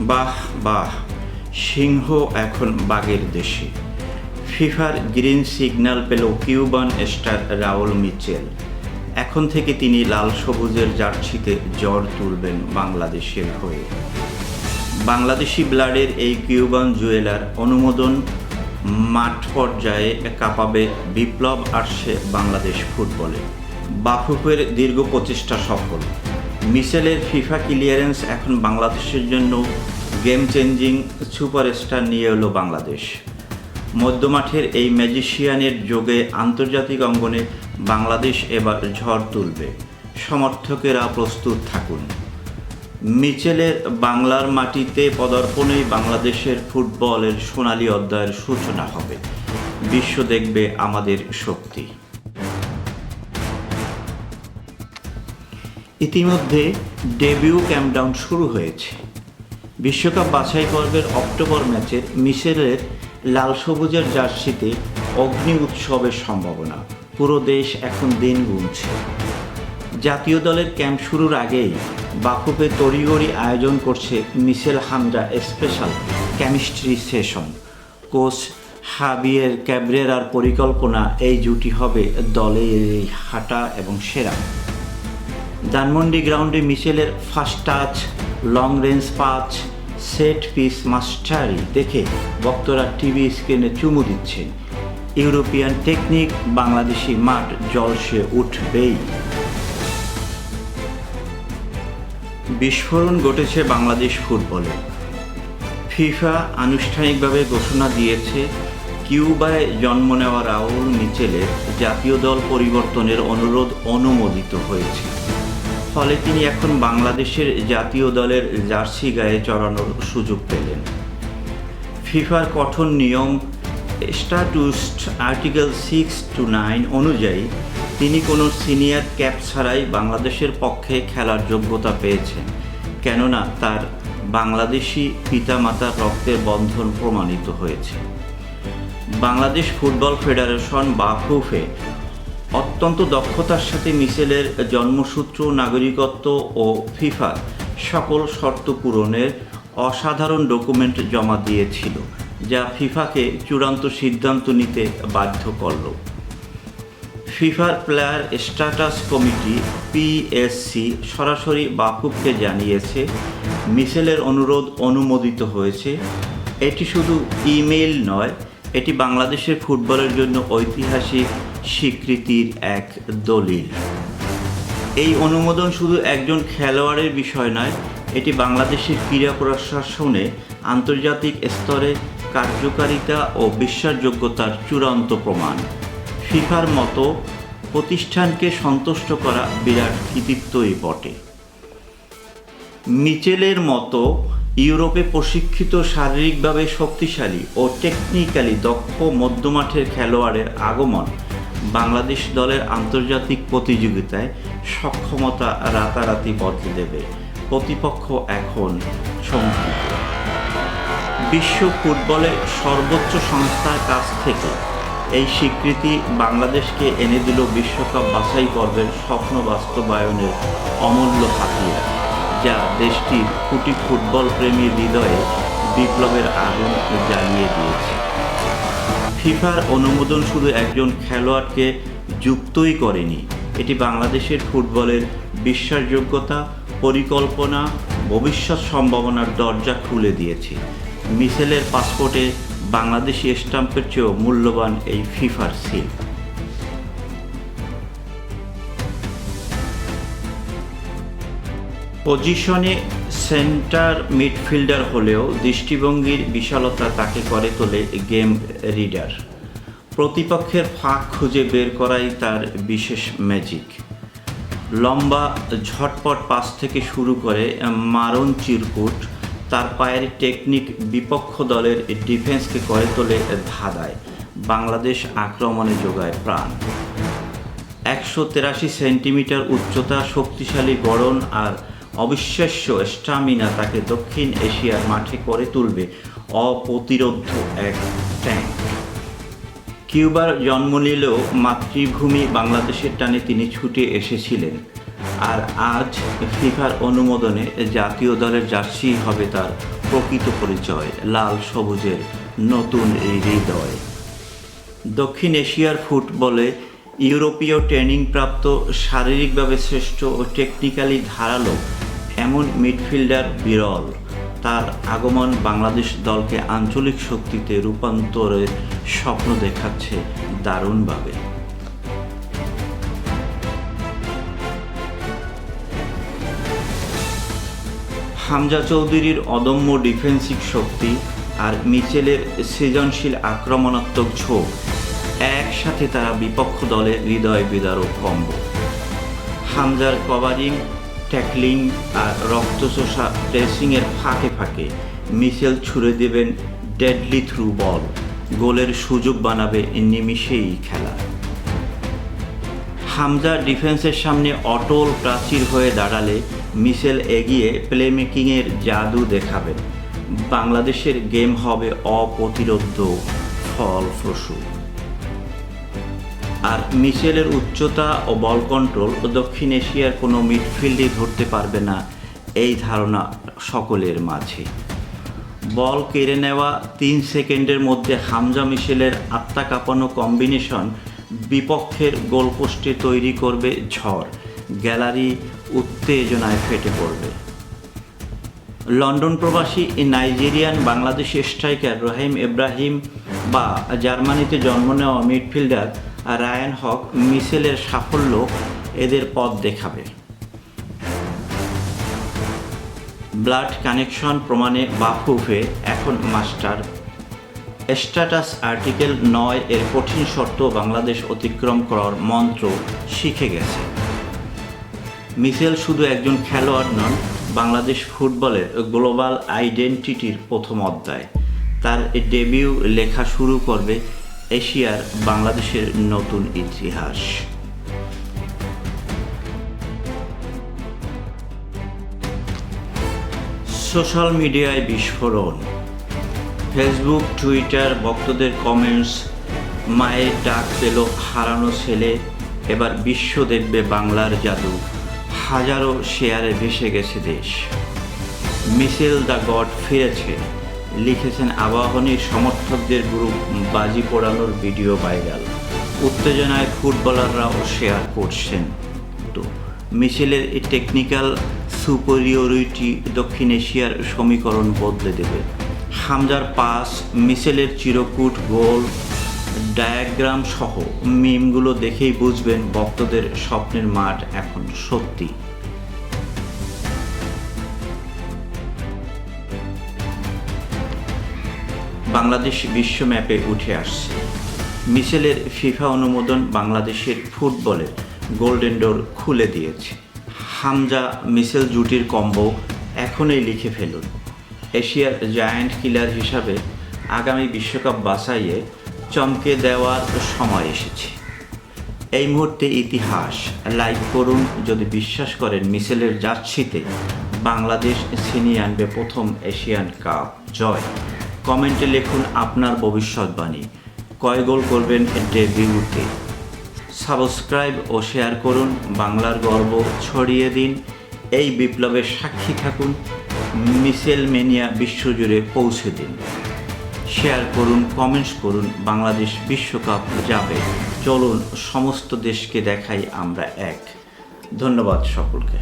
বাহ বাহ, সিংহ এখন বাঘের দেশে। ফিফার গ্রিন সিগন্যাল পেল কিউবান স্টার রাউল মিচেল। এখন থেকে তিনি লাল সবুজের জার্সিতে জ্বর তুলবেন বাংলাদেশের হয়ে। বাংলাদেশি ব্লাডের এই কিউবান জুয়েলার অনুমোদন মাঠ পর্যায়ে কাঁপাবে বিপ্লব আসছে বাংলাদেশ ফুটবলে। বাফুফের দীর্ঘ প্রচেষ্টা সফল। মিশেলের ফিফা ক্লিয়ারেন্স এখন বাংলাদেশের জন্য গেম চেঞ্জিং সুপারস্টার নিয়ে এলো বাংলাদেশ। মধ্যমাঠের এই ম্যাজিশিয়ানের যোগে আন্তর্জাতিক অঙ্গনে বাংলাদেশ এবার ঝড় তুলবে। সমর্থকেরা প্রস্তুত থাকুন। মিচেলের বাংলার মাটিতে পদার্পণেই বাংলাদেশের ফুটবলের সোনালী অধ্যায়ের সূচনা হবে। বিশ্ব দেখবে আমাদের শক্তি। ইতিমধ্যে ডেবিউ ক্যাম্পডাউন শুরু হয়েছে। বিশ্বকাপ বাছাই পর্বের অক্টোবর ম্যাচের মিশেলের লাল সবুজের জার্সিতে অগ্নি উৎসবের সম্ভাবনা। পুরো দেশ এখন দিন গুনছে। জাতীয় দলের ক্যাম্প শুরুর আগেই বাফুফে তড়িগড়ি আয়োজন করছে Michel Hamza special chemistry session. Coach Javier ক্যাবরেরার পরিকল্পনা এই জুটি হবে দলের হাঁটা এবং সেরা। ধানমন্ডি গ্রাউন্ডে মিশেলের ফার্স্ট টাচ লং রেঞ্জ পাঁচ সেট পিস মাস্টারি দেখে ভক্তরা টিভি স্ক্রিনে চুমু দিচ্ছেন। ইউরোপিয়ান টেকনিক বাংলাদেশি মাঠ জলসে উঠবেই। বিস্ফোরণ ঘটেছে বাংলাদেশ ফুটবলে। ফিফা আনুষ্ঠানিকভাবে ঘোষণা দিয়েছে, কিউবায় জন্ম নেওয়া রাউল মিচেলের জাতীয় দল পরিবর্তনের অনুরোধ অনুমোদিত হয়েছে। ফলে তিনি এখন বাংলাদেশের জাতীয় দলের জার্সি গায়ে চড়ানোর সুযোগ পেলেন। ফিফার কঠোর নিয়ম, statutes article six two nine অনুযায়ী তিনি কোনো সিনিয়র ক্যাপ ছাড়াই বাংলাদেশের পক্ষে খেলার যোগ্যতা পেয়েছেন, কেননা তার বাংলাদেশি পিতামাতার রক্তের বন্ধন প্রমাণিত হয়েছে। বাংলাদেশ ফুটবল ফেডারেশন বা ফুফে অত্যন্ত দক্ষতার সাথে মিশেলের জন্মসূত্র, নাগরিকত্ব ও ফিফার সকল শর্ত পূরণের অসাধারণ ডকুমেন্ট জমা দিয়েছিল, যা ফিফাকে চূড়ান্ত সিদ্ধান্ত নিতে বাধ্য করল। ফিফার প্লেয়ার স্ট্যাটাস কমিটি পিএসসি সরাসরি বাফুফকে জানিয়েছে, মিশেলের অনুরোধ অনুমোদিত হয়েছে। এটি শুধু ইমেইল নয়, এটি বাংলাদেশের ফুটবলের জন্য ঐতিহাসিক স্বীকৃতির এক দলিল। এই অনুমোদন শুধু একজন খেলোয়াড়ের বিষয় নয়, এটি বাংলাদেশের ক্রীড়া প্রশাসনে আন্তর্জাতিক স্তরে কার্যকারিতা ও বিশ্বাসযোগ্যতার চূড়ান্ত প্রমাণ। ফিফার মতো প্রতিষ্ঠানকে সন্তুষ্ট করা বিরাট কৃতিত্বই বটে। মিচেলের মতো ইউরোপে প্রশিক্ষিত শারীরিকভাবে শক্তিশালী ও টেকনিক্যালি দক্ষ মধ্যমাঠের খেলোয়াড়ের আগমন বাংলাদেশ দলের আন্তর্জাতিক প্রতিযোগিতায় সক্ষমতা রাতারাতি বদলে দেবে। প্রতিপক্ষ এখন শঙ্কিত বিশ্ব ফুটবলের সর্বোচ্চ সংস্থার কাছ থেকে এই স্বীকৃতি বাংলাদেশকে এনে দিল বিশ্বকাপ বাছাই পর্বের স্বপ্ন বাস্তবায়নের অমূল্য হাতিয়ার, যা দেশটির কুটি ফুটবল প্রেমী হৃদয়ে বিপ্লবের আগুন জ্বালিয়ে দিয়েছে। ফিফার অনুমোদন শুধু একজন খেলোয়াড়কে যুক্তই করেনি। এটি বাংলাদেশের ফুটবলের বিশ্বাসযোগ্যতা, পরিকল্পনা, ভবিষ্যৎ সম্ভাবনার দরজা খুলে দিয়েছে। মিসেলের পাসপোর্টে বাংলাদেশি স্টাম্পের চেয়েও মূল্যবান এই ফিফার সিল। পজিশনে সেন্টার মিডফিল্ডার হলেও দৃষ্টিভঙ্গির বিশালতা তাকে করে তোলে গেম রিডার। প্রতিপক্ষের ফাঁক খুঁজে বের করাই তার বিশেষ ম্যাজিক। লম্বা, ঝটপট পাস থেকে শুরু করে মারণ চিরকুট তার পায়ের টেকনিক বিপক্ষ দলের ডিফেন্সকে করে তোলে ধাঁধায়। বাংলাদেশ আক্রমণে যোগায় প্রাণ। একশো তেরাশি সেন্টিমিটার উচ্চতা, শক্তিশালী গড়ন আর অবিশ্বাস্য স্টামিনা তাকে দক্ষিণ এশিয়ার মাঠে করে তুলবে। অপ্রতিরোধ এক ট্যাঙ্ক কিউবার জন্ম নিলেও মাতৃভূমি বাংলাদেশের টানে তিনি ছুটে এসেছিলেন। আর আজ ফিফার অনুমোদনে জাতীয় দলের জার্সি হবে তার প্রকৃত পরিচয়, লাল সবুজের নতুন এই হৃদয়। দক্ষিণ এশিয়ার ফুটবলে ইউরোপীয় ট্রেনিংপ্রাপ্ত শারীরিকভাবে শ্রেষ্ঠ ও টেকনিক্যালি ধারালো এমন মিডফিল্ডার বিরল। তার আগমন বাংলাদেশ দলকে আঞ্চলিক শক্তিতে রূপান্তরের স্বপ্ন দেখাচ্ছে দারুণভাবে। হামজা চৌধুরীর অদম্য ডিফেন্সিভ শক্তি আর মিচেলের সৃজনশীল আক্রমণাত্মক ঝোঁক একসাথে তারা বিপক্ষ দলের হৃদয় বিদারক কম্ব। হামজার কভারিং ট্যাকলিং আর রক্তচোষা প্রেসিংয়ের ফাঁকে ফাঁকে মিচেল ছুড়ে দেবেন ডেডলি থ্রু বল। গোলের সুযোগ বানাবে নিমিষেই খেলা। হামজা ডিফেন্সের সামনে অটল প্রাচীর হয়ে দাঁড়ালে মিশেল এগিয়ে প্লেমেকিংয়ের জাদু দেখাবেন। বাংলাদেশের গেম হবে অপ্রতিরোধ্য ফলপ্রসূ। আর মিশেলের উচ্চতা ও বল কন্ট্রোল দক্ষিণ এশিয়ার কোনো মিডফিল্ডে ধরতে পারবে না এই ধারণা সকলের মাঝে। বল কেড়ে নেওয়া তিন সেকেন্ডের মধ্যে হামজা মিশেলের আত্মা কাঁপানো কম্বিনেশন বিপক্ষের গোলপোস্টে তৈরি করবে ঝড়, গ্যালারি উত্তেজনায় ফেটে পড়বে। লন্ডন প্রবাসী নাইজেরিয়ান বাংলাদেশি স্ট্রাইকার রহিম ইব্রাহিম বা জার্মানিতে জন্ম নেওয়া মিডফিল্ডার রায়ান হক মিশেলের সাফল্য এদের পথ দেখাবে। ব্লাড কানেকশন প্রমাণে বাফুফে এখন মাস্টার। স্ট্যাটাস আর্টিকেল নয় এর কঠিন শর্ত বাংলাদেশ অতিক্রম করার মন্ত্র শিখে গেছে। মিসেল শুধু একজন খেলোয়াড় নন, বাংলাদেশ ফুটবলের গ্লোবাল আইডেন্টিটির প্রথম অধ্যায়। তার ডেবিউ লেখা শুরু করবে এশিয়ার বাংলাদেশের নতুন ইতিহাস। সোশ্যাল মিডিয়ায় বিস্ফোরণ। ফেসবুক, টুইটার, ভক্তদের কমেন্টস, মায়ের ডাক পেল হারানো ছেলে, এবার বিশ্ব দেখবে বাংলার জাদু। হাজারো শেয়ারে ভেসে গেছে দেশ। মিসেল দ্য গড ফিরেছে, লিখেছেন আবাহনীর সমর্থকদের গ্রুপ বাজি পোড়ানোর ভিডিও ভাইরাল উত্তেজনায় ফুটবলাররাও শেয়ার করছেন। তো মিশেলের এই টেকনিক্যাল সুপেরিয়রিটি দক্ষিণ এশিয়ার সমীকরণ বদলে দেবে। হামজার পাস মিশেলের চিরকুট গোল ডায়াগ্রাম সহ মিমগুলো দেখেই বুঝবেন ভক্তদের স্বপ্নের মাঠ এখন সত্যি। বাংলাদেশ বিশ্ব ম্যাপে উঠে আসছে। মিশেলের ফিফা অনুমোদন বাংলাদেশের ফুটবলের গোল্ডেন ডোর খুলে দিয়েছে। হামজা মিশেল জুটির কম্বো এখনই লিখে ফেলুন। এশিয়ার জায়ান্ট কিলার হিসাবে আগামী বিশ্বকাপ বাছাইয়ে চমকে দেওয়ার সময় এসেছে। এই মুহূর্তে ইতিহাস লাইক করুন, যদি বিশ্বাস করেন মিশেলের জার্সিতে বাংলাদেশ ছিনিয়ে আনবে প্রথম এশিয়ান কাপ জয়। কমেন্টে লিখুন আপনার ভবিষ্যৎবাণী কয় গোল করবেন ডেবিউতে সাবস্ক্রাইব ও শেয়ার করুন, বাংলার গর্ব ছড়িয়ে দিন। এই বিপ্লবের সাক্ষী থাকুন মিসেল মেনিয়া বিশ্বজুড়ে পৌঁছে দিন। শেয়ার করুন, কমেন্টস করুন, বাংলাদেশ বিশ্বকাপ যাবে। চলুন, সমস্ত দেশকে দেখাই আমরা এক। ধন্যবাদ সকলকে।